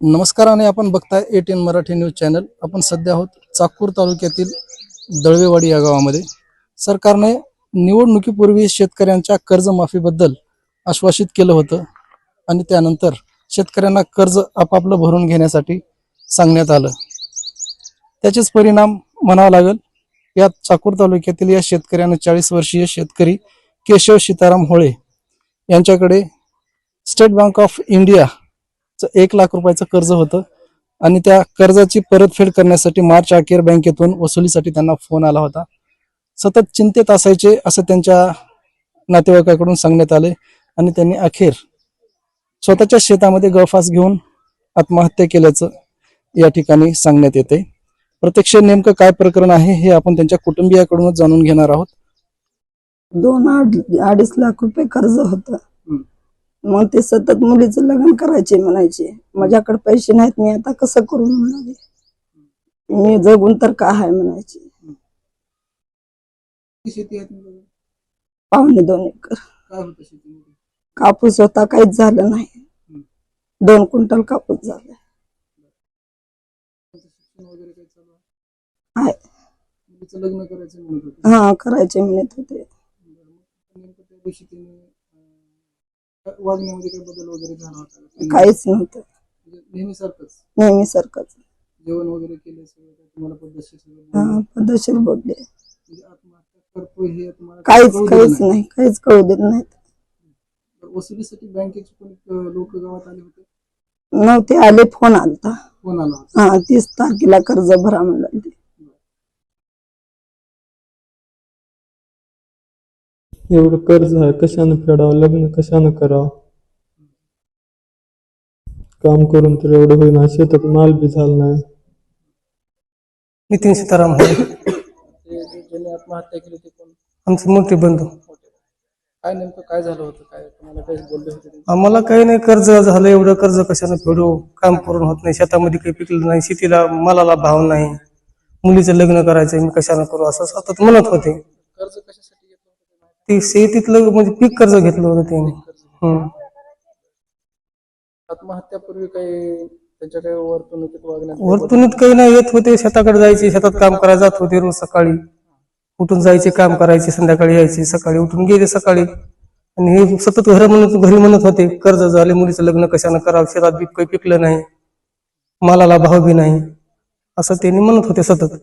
नमस्कार आणि आपण बघताय एटीएन मराठी न्यूज चॅनल. आपण सध्या आहोत चाकूर तालुक्यातील दळवेवाडी या गावामध्ये. सरकारने निवडणुकीपूर्वी शेतकऱ्यांच्या कर्जमाफीबद्दल आश्वासित केलं होतं आणि त्यानंतर शेतकऱ्यांना कर्ज आपापलं भरून घेण्यासाठी सांगण्यात आलं. त्याचेच परिणाम म्हणावा लागेल या चाकूर तालुक्यातील या शेतकऱ्यानं चाळीस वर्षीय शेतकरी केशव सीताराम होळे यांच्याकडे स्टेट बँक ऑफ इंडिया एक लाख रुपयाचं कर्ज होतं. आणि त्या कर्जाची परतफेड करण्यासाठी मार्च अखेर बँकेतून वसुलीसाठी त्यांना फोन आला होता. सतत चिंतेत असायचे असं त्यांच्या नातेवाईकाकडून सांगण्यात आले. आणि त्यांनी अखेर स्वतःच्या शेतामध्ये गळफास घेऊन आत्महत्या केल्याचं या ठिकाणी सांगण्यात येते. प्रत्यक्ष नेमकं काय प्रकरण आहे हे आपण त्यांच्या कुटुंबियाकडूनच जाणून घेणार आहोत. दोन आठ अडीच लाख रुपये कर्ज होतं. मग ते सतत मुलीचं लग्न करायचे म्हणायचे. माझ्याकडे पैसे नाहीत मी आता कसं करू म्हणाले. मी जगून तर काय आहे म्हणायचे. पावणे दोन एकर. कापूस होता काहीच झालं नाही. दोन क्विंटल कापूस झाला. हा करायचे म्हणत होते नेमकं त्या दिवशी तिने अं, वागण्यामध्ये काही बदल वगैरे? काहीच नव्हतं म्हणजे नेहमी सारखंच जेवण वगैरे केलं सगळं काही तुम्हाला पद्धतशीर सगळं बोललं. हा पद्धतशीर बोलले. म्हणजे आत्महत्या हे तुम्हाला काहीच कळू दिलं काहीच नाही. काहीच कळू देत नाहीत तर वसुलीसाठी बँकेचे कोणी लोक गावात आले होते? नव्हते आले फोन आलता. फोन आला होता. हा तीस तारखेला कर्ज भरा म्हणाले. एवढं कर्ज आहे कशानं फेडावं लग्न कशानं करावं? काम करून तर एवढं होईना शेतात माल बी झाला नाही. नितीन सीताराम ते ज्यांनी आत्महत्या केली ते कोण आमचे मोठे बंधू. काय नेमकं काय झालं होतं? काय तुम्हाला काही बोलले होते? ते? आम्हाला काही नाही कर्ज झालं एवढं कर्ज कशानं फेडू? काम करून होत नाही शेतामध्ये काही पिकलं नाही शेतीला मालाला भाव नाही. मुलीचं लग्न करायचं मी कशानं करू? असं सतत म्हणत होते. कर्ज कशासाठी ते शेतीतलं म्हणजे पीक कर्ज घेतलं होतं त्यांनी. आत्महत्यापूर्वी काही त्यांच्या काही वर्तणुकीत वागण्यात वर्तुनीत काही नाही. येत होते शेताकडे जायचे शेतात काम करायला जात होते रोज सकाळी. उठून जायचे काम करायचे संध्याकाळी यायचे सकाळी उठून गेले सकाळी. आणि हे सतत घर म्हणत घरी म्हणत होते कर्ज झाले मुलीचं लग्न कशानं करावं? शेतात बी काही पिकलं नाही. मालाला भाव बी नाही. असं त्यांनी म्हणत होते सतत.